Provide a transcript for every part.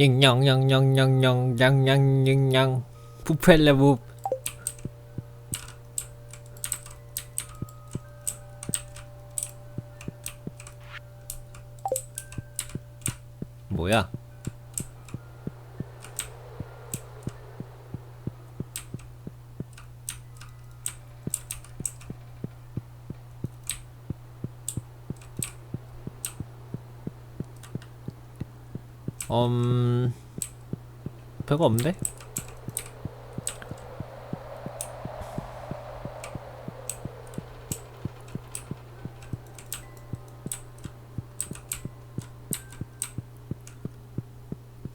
nhưng nhon nhon nhon nhon nhon nhon nhon nhon phút phê là vụt 음 별거 없는데?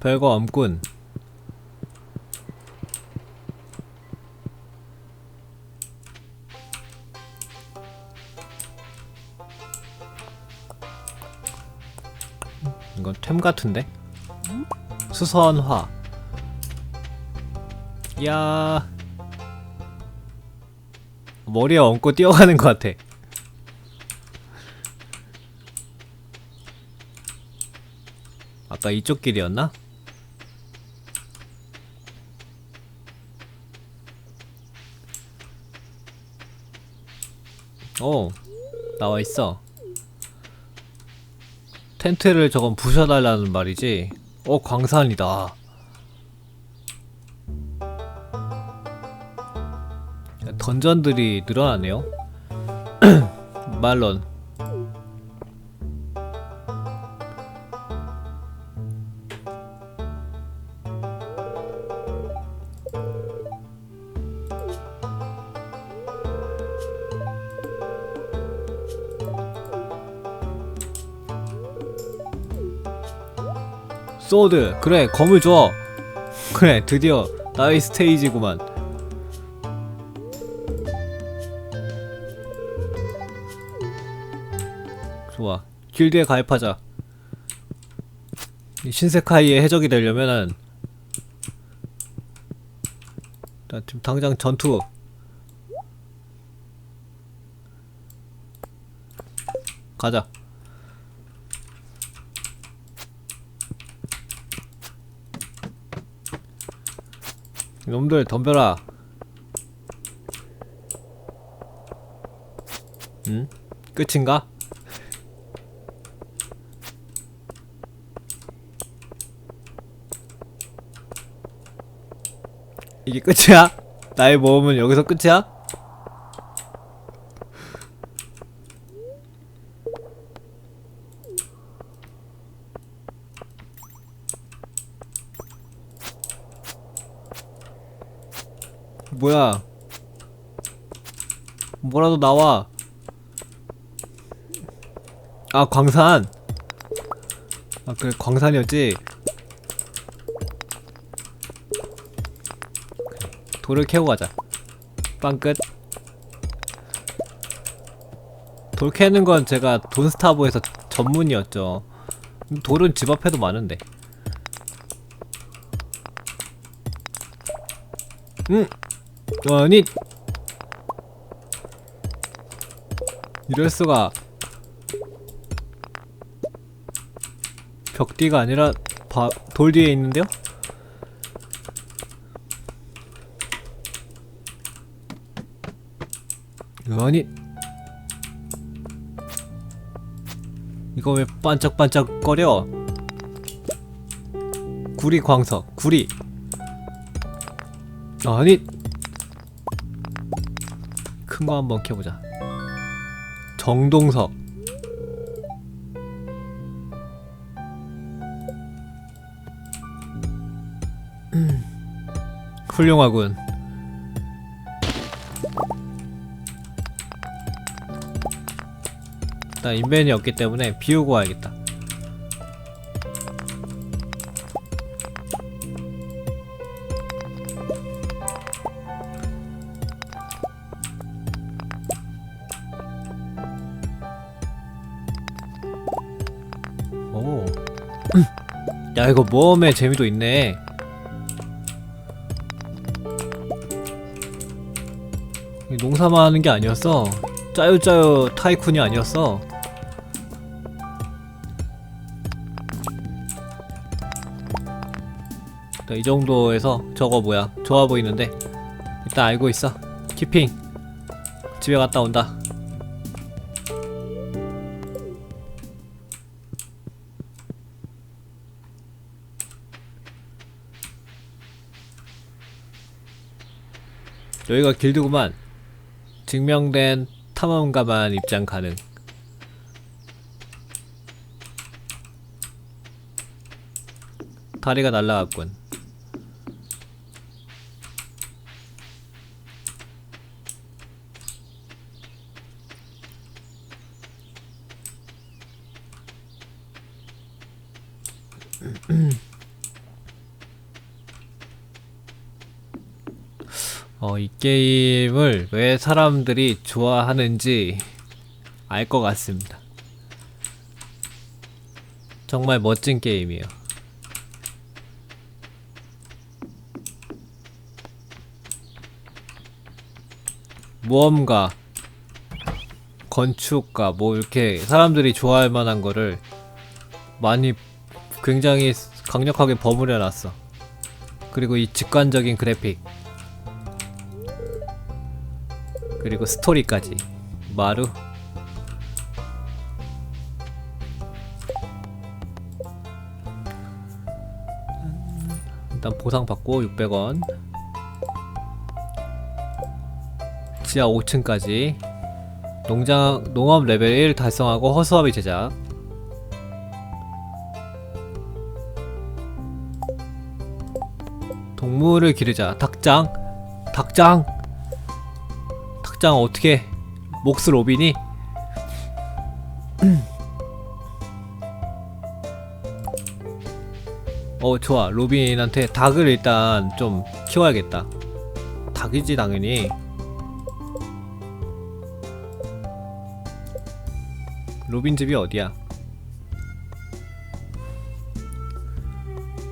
별거 없군. 이건 템 같은데? 수선화. 야. 머리에 얹고 뛰어가는 것 같아. 아까 이쪽 길이었나? 어, 나와 있어. 텐트를 저건 부셔달라는 말이지. 어, 광산이다. 던전들이 늘어나네요. 말론. 소드. 그래 검을 줘. 그래 드디어 나의 스테이지구만. 좋아. 길드에 가입하자. 이 신세카이의 해적이 되려면은 나 지금 당장 전투. 가자 놈들 덤벼라. 응? 끝인가? 이게 끝이야? 나의 모험은 여기서 끝이야? 나와. 아, 광산. 아, 그래, 광산이었지. 돌을 캐고 가자. 빵 끝. 돌 캐는 건 제가 돈스타브에서 전문이었죠. 돌은 집 앞에도 많은데. 응. 아니 이럴 수가. 벽 뒤가 아니라 바, 돌 뒤에 있는데요? 아니. 이거 왜 반짝반짝 거려? 구리 광석 구리. 아니. 큰 거 한번 켜보자 정동석. 음, 훌륭하군. 나 인벤이 없기 때문에 비우고 와야겠다 오. 야 이거 모험의 재미도 있네. 이 농사만 하는 게 아니었어. 짜요짜요 타이쿤이 아니었어. 이 정도에서 저거 뭐야 좋아 보이는데 일단 알고 있어 키핑 집에 갔다 온다 여기가 길드구만. 증명된 탐험가만 입장 가능. 다리가 날라갔군 어, 이 게임을 왜 사람들이 좋아하는지 알 것 같습니다. 정말 멋진 게임이에요. 모험가, 건축가, 뭐 이렇게 사람들이 좋아할 만한 거를 많이 굉장히 강력하게 버무려 놨어. 그리고 이 직관적인 그래픽. 그리고 스토리까지. 마루. 일단 보상 받고 600원. 지하 5층까지. 농장 농업 레벨 1 달성하고 허수아비 제작. 동물을 기르자. 닭장. 닭장 닭장 어떻게 몫을 로빈이 어 좋아. 로빈한테 닭을 일단 좀 키워야겠다. 닭이지 당연히. 로빈 집이 어디야?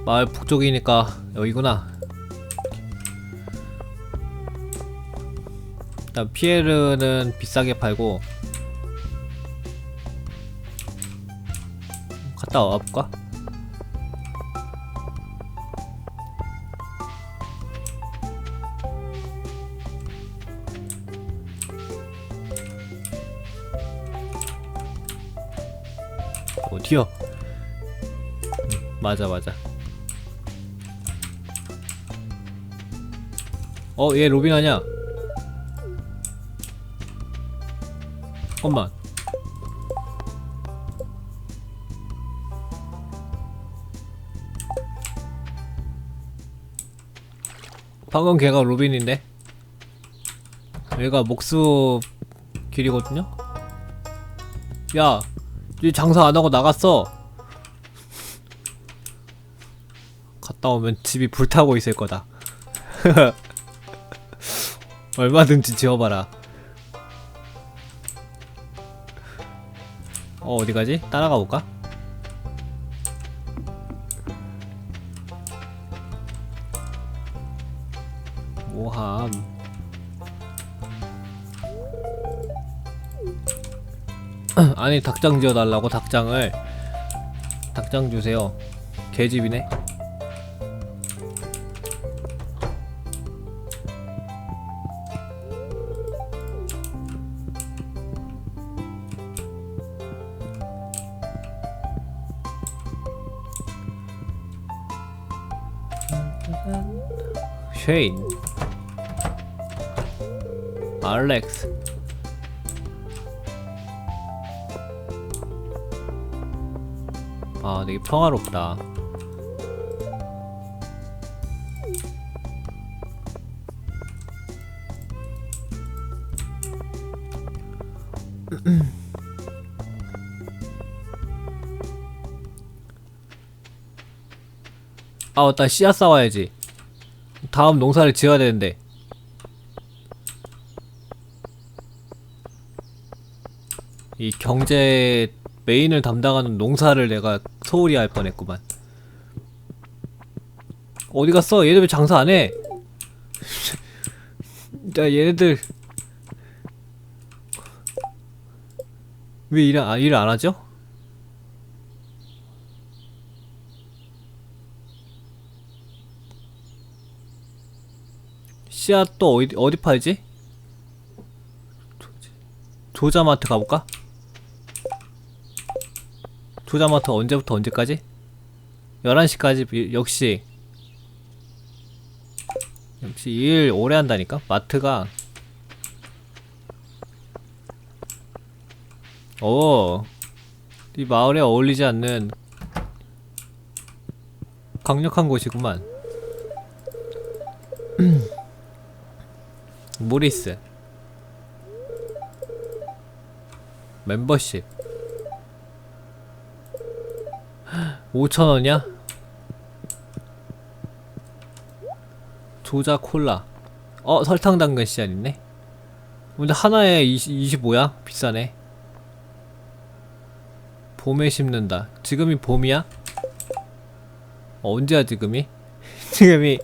마을 북쪽이니까 여기구나 일단 피에르는 비싸게 팔고 갔다 와볼까? 어디야? 음, 맞아 맞아 어 얘 로빈 아냐? 잠깐만 방금 걔가 로빈인데 얘가 목수 길이거든요? 야, 이 장사 안 하고 나갔어. 갔다 오면 집이 불타고 있을 거다. 얼마든지 지워봐라. 어, 어디 가지? 따라가 볼까? 모함. 아니 닭장 지어달라고 닭장을 닭장 주세요 개집이네 쉐인 알렉스 아 되게 평화롭다. 아 맞다. 씨앗 싸와야지 다음 농사를 지어야 되는데 이 경제 메인을 담당하는 농사를 내가 소홀히 할 뻔했구만. 어디 갔어? 얘들 왜 장사 안 해? 야 얘네들 왜일 안, 아, 일을 안 하죠? 씨앗 또 어디 어디 팔지? 조자마트 가볼까? 조자마트 언제부터 언제까지? 11시까지 역시 역시 일 오래 한다니까 마트가 오, 이 마을에 어울리지 않는 강력한 곳이구만. 모리스 멤버십 5천원이야? 조자 콜라 어 설탕 당근 씨앗 있네 근데 하나에 20, 25야? 비싸네 봄에 심는다 지금이 봄이야? 어, 언제야 지금이? 지금이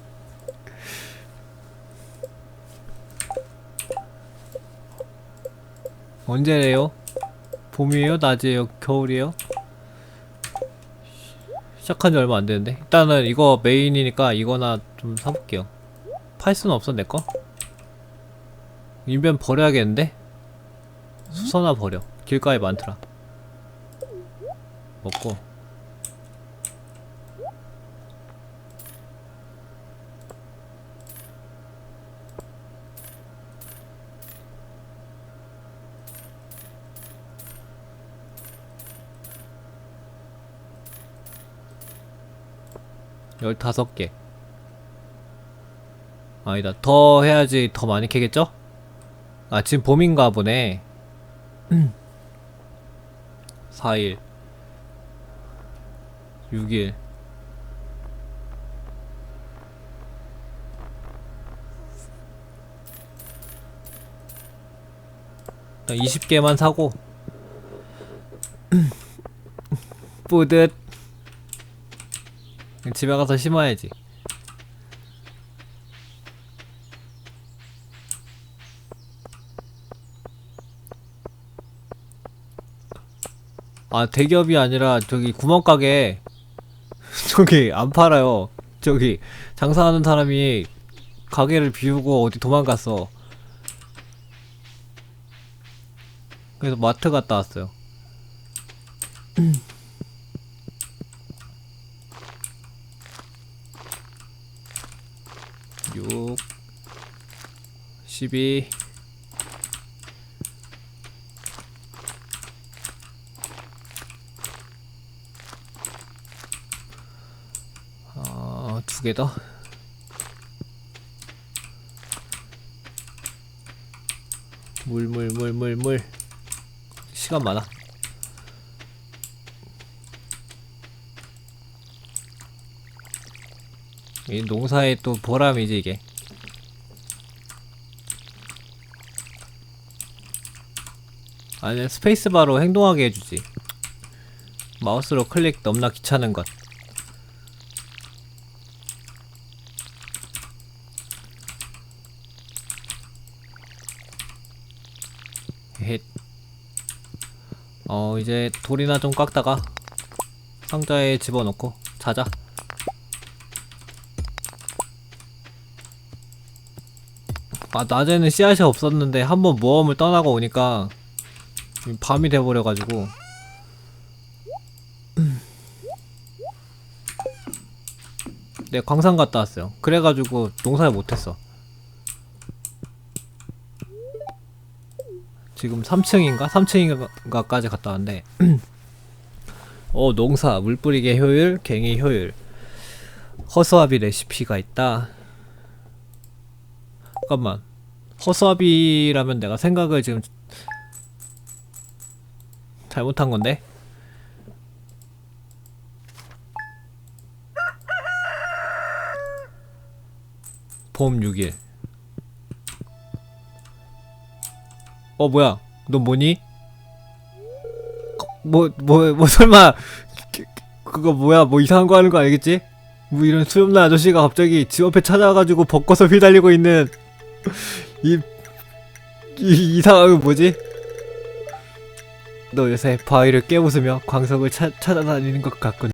언제래요? 봄이에요? 낮이에요? 겨울이에요? 시작한 지 얼마 안 되는데 일단은 이거 메인이니까 이거나 좀 사볼게요 팔 수는 없어 내거 인벤 버려야겠는데? 수선화 버려 길가에 많더라 먹고 열다섯 개. 아니다. 더 해야지 더 많이 캐겠죠? 아 지금 봄인가 보네. 4일. 6일. 일단 20개만 사고. 뿌듯 집에 가서 심어야지. 아 대기업이 아니라 저기 구멍가게. 저기 안 팔아요. 저기 장사하는 사람이 가게를 비우고 어디 도망갔어. 그래서 마트 갔다 왔어요 6 12 어, 두 개 더. 물, 물, 물, 물, 물. 시간 많아. 이 농사의 또 보람이지, 이게. 아니, 스페이스바로 행동하게 해주지. 마우스로 클릭 넘나 귀찮은 것. 헷. 어 이제 돌이나 좀 깎다가 상자에 집어넣고 자자 아 낮에는 씨앗이 없었는데 한번 모험을 떠나고 오니까 밤이 돼버려가지고. 네 광산 갔다 왔어요. 그래가지고 농사를 못했어. 지금 3층인가? 3층인가까지 갔다 왔는데. 어 농사 물 뿌리기 효율 갱이 효율. 허수아비 레시피가 있다. 잠깐만. 허수아비라면 내가 생각을 지금 잘못한 건데 봄 6일 어 뭐야 너 뭐니? 뭐뭐뭐 설마 그- 그거 뭐야 뭐 이상한 거 하는 거 알겠지? 뭐 이런 수염난 아저씨가 갑자기 집 앞에 찾아와가지고 벚꽃을 휘달리고 있는 이, 이 이상한 거 뭐지? 너 요새 바위를 깨부수며 광석을 찾, 찾아다니는 것 같군